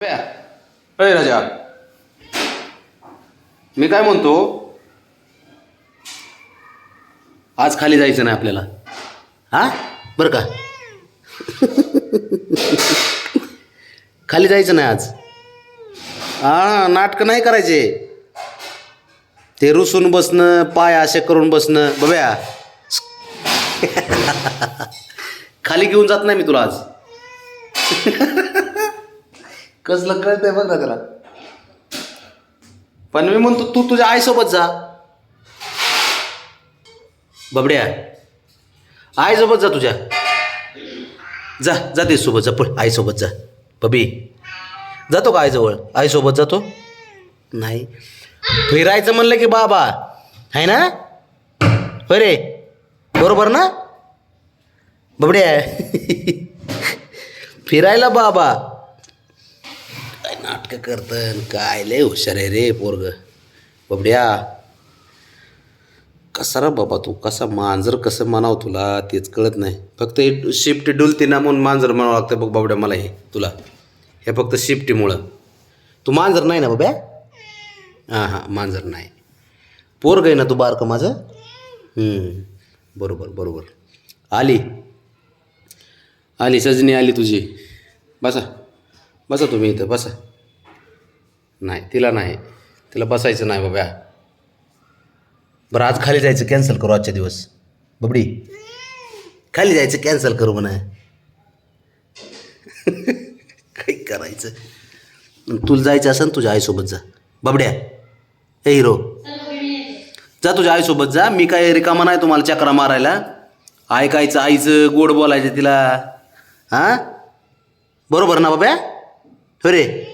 अरे राजा. मी काय म्हणतो? आज खाली जायचं नाही आपल्याला. हा? बरं का? खाली जायचं नाही आज. हा नाटकं नाही करायचे. ते रुसून बसणं पाय असे करून बसणं. बघ्या खाली घेऊन जात नाही मी तुला आज. कसलं कळतंय बघ ना त्याला. पण मी म्हणतो तू तुझ्या आईसोबत जा. बबड्या आईसोबत जा तुझ्या. जा जा ते सोबत जा पण आईसोबत जा. बबी जातो का आईजवळ? आईसोबत जातो? नाही. फिरायचं म्हणलं की बाबा आहे ना? होय रे बरोबर ना? बबड्या फिरायला बाबा. नाटकं करतं काय? लय हुशार आहे रे पोरग. बबड्या कसा रा बाबा तू? कसा मांजर कसं म्हणावं तुला? तेच कळत नाही. फक्त हे शिफ्ट डुलते ना म्हणून मांजर म्हणावं लागतं बघ बाबड्या मला हे तुला. हे फक्त शिफ्टीमुळं तू मांजर नाही ना बाब्या? हां हां मांजर नाही. पोरग आहे ना तू बारकं माझं? बरोबर बरोबर. आली. आली सजनी आली तुझी. बसा. बसा तुम्ही इथं बसा. नाही तिला नाही. तिला बसायचं नाही बाबा. बरं आज खाली जायचं कॅन्सल करू आजच्या दिवस. बबडी खाली जायचं कॅन्सल करू म्हणा. काही करायचं? तुला जायचं असेल तुझ्या आईसोबत जा. बबड्या ए हिरो. जा तुझ्या आईसोबत जा. मी काय रिकामा नाही तुम्हाला चक्रा मारायला. ऐकायचं आईचं गोड बोलायचं तिला. हां? बरोबर ना बाब्या? हो रे?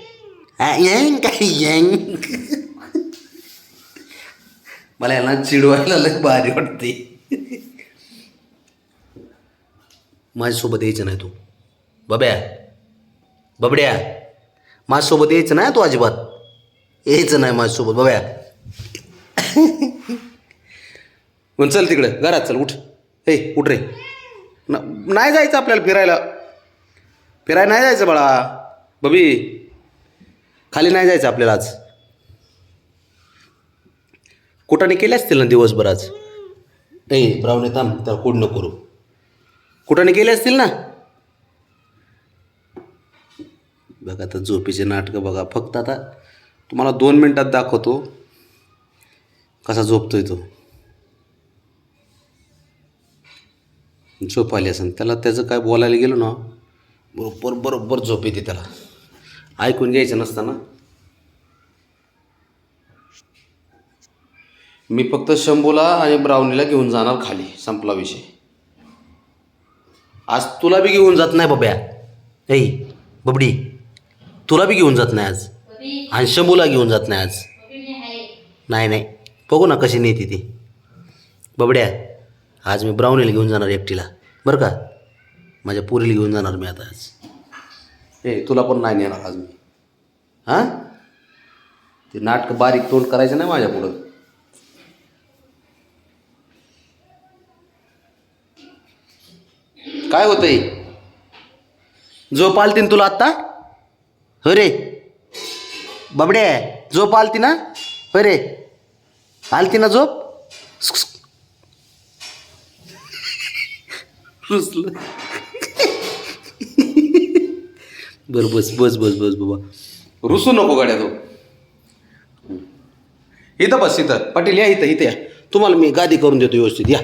हा, येंग काय येंग मला यांना चिडवायला लय भारी वाटते माझ्यासोबत यायचं नाही तू बब्या बबड्या माझ्यासोबत यायचं नाही तू अजिबात यायचं नाही माझ्यासोबत बब्या मग चल तिकडं घरात चल उठ हे उठ रे नाही जायचं आपल्याला फिरायला फिरायला नाही जायचं बाळा बबी खाली नाही जायचं आपल्याला आज. कुठाने केले असतील ना दिवसभर आज? ए ब्राऊन थांब त्याला कोड नको करू. कुठाने केले असतील ना? बघा आता झोपीचे नाटकं बघा फक्त आता तुम्हाला दोन मिनटात दाखवतो कसा झोपतोय तो. झोप आली असेल त्याला त्याचं काय बोलायला गेलो ना बरोबर बरोबर झोप येते त्याला. ऐकून घ्यायचं नसताना. मी फक्त शंभूला आणि ब्राउनीला घेऊन जाणार खाली संपला विषय. आज तुला बी घेऊन जात नाही बब्या. ऐ बबडी तुला बी घेऊन जात नाही आज. आणि शंभूला घेऊन जात नाही आज. नाही नाही. बघू ना कशी नेते ती. बबड्या आज मी ब्राउनीला घेऊन जाणार एकटीला. बरं का? माझ्या पुरीला घेऊन जाणार मी आता आज. ए तुला पण नाही नेणार आज मी. हां? ते नाटकं बारीक तोंड करायचं नाही माझ्या पुढं. काय होतंय? झोप आलती ना तुला आत्ता? हो रे. बबडे झोप आलती ना? हो रे. आलती ना झोप? रुसलं. बरं बस बस बस बस बाबा. रुसू नको गाड्या तो. इथं बस इथं. पाटील या इथं इथं या. तुम्हाला मी गादी करून देतो व्यवस्थित. या.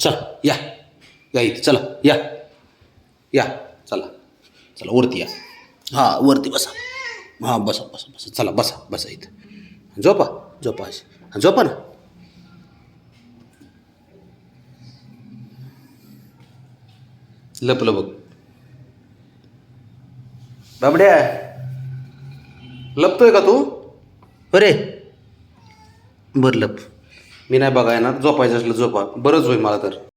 चल या. या इथं. चला या. या. चला. चला वरती या. हां वरती बसा. हां बसा बसा बसा. चला बसा बसा इथं. झोपा झोपा अशी. हां, झोपा ना. लपलं बघ. बाबड्या लपतोय का तू? अरे बरं लप. मी नाही बघा येणार झोपायचं असलं झोपा. बरंच होईल मला तर.